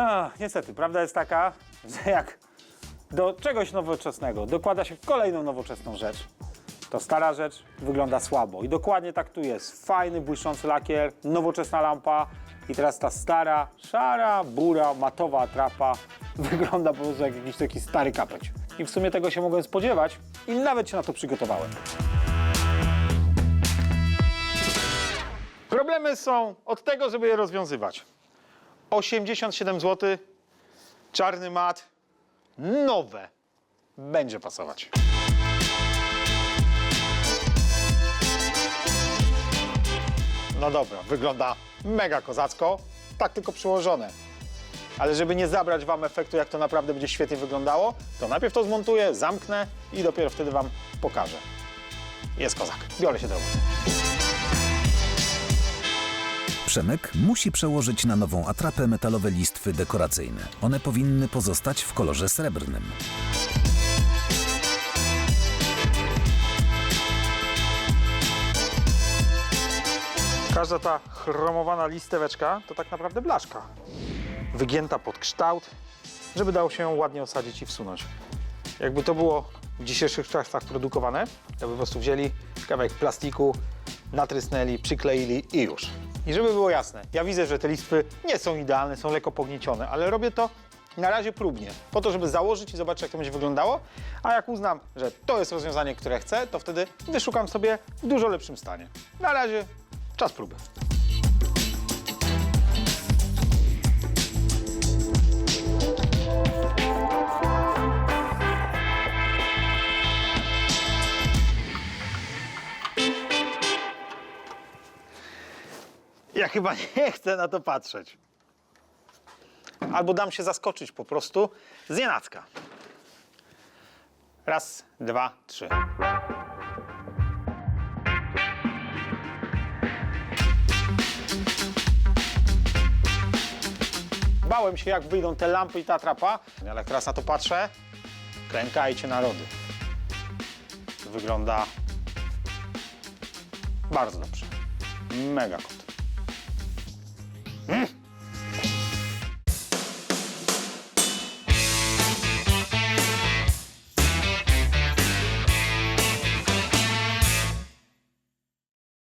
Ach, niestety, prawda jest taka, że jak do czegoś nowoczesnego dokłada się kolejną nowoczesną rzecz, to stara rzecz wygląda słabo. I dokładnie tak tu jest. Fajny, błyszczący lakier, nowoczesna lampa i teraz ta stara, szara, bura, matowa atrapa wygląda po prostu jak jakiś taki stary kapeć. I w sumie tego się mogłem spodziewać i nawet się na to przygotowałem. Problemy są od tego, żeby je rozwiązywać. 87 zł, czarny mat, nowe. Będzie pasować. No dobra, wygląda mega kozacko, tak tylko przyłożone. Ale żeby nie zabrać Wam efektu, jak to naprawdę będzie świetnie wyglądało, to najpierw to zmontuję, zamknę i dopiero wtedy Wam pokażę. Jest kozak. Biorę się do roboty. Przemek musi przełożyć na nową atrapę metalowe listwy dekoracyjne. One powinny pozostać w kolorze srebrnym. Każda ta chromowana listeweczka to tak naprawdę blaszka. Wygięta pod kształt, żeby dało się ją ładnie osadzić i wsunąć. Jakby to było w dzisiejszych czasach produkowane, to by po prostu wzięli kawałek plastiku, natrysnęli, przykleili i już. I żeby było jasne, ja widzę, że te listwy nie są idealne, są lekko pogniecione, ale robię to na razie próbnie, po to, żeby założyć i zobaczyć, jak to będzie wyglądało, a jak uznam, że to jest rozwiązanie, które chcę, to wtedy wyszukam sobie w dużo lepszym stanie. Na razie czas próby. Ja chyba nie chcę na to patrzeć. Albo dam się zaskoczyć po prostu z nienacka. Raz, dwa, trzy. Bałem się, jak wyjdą te lampy i ta atrapa, ale teraz na to patrzę, klękajcie narody. Wygląda bardzo dobrze. Mega kot. Hmm?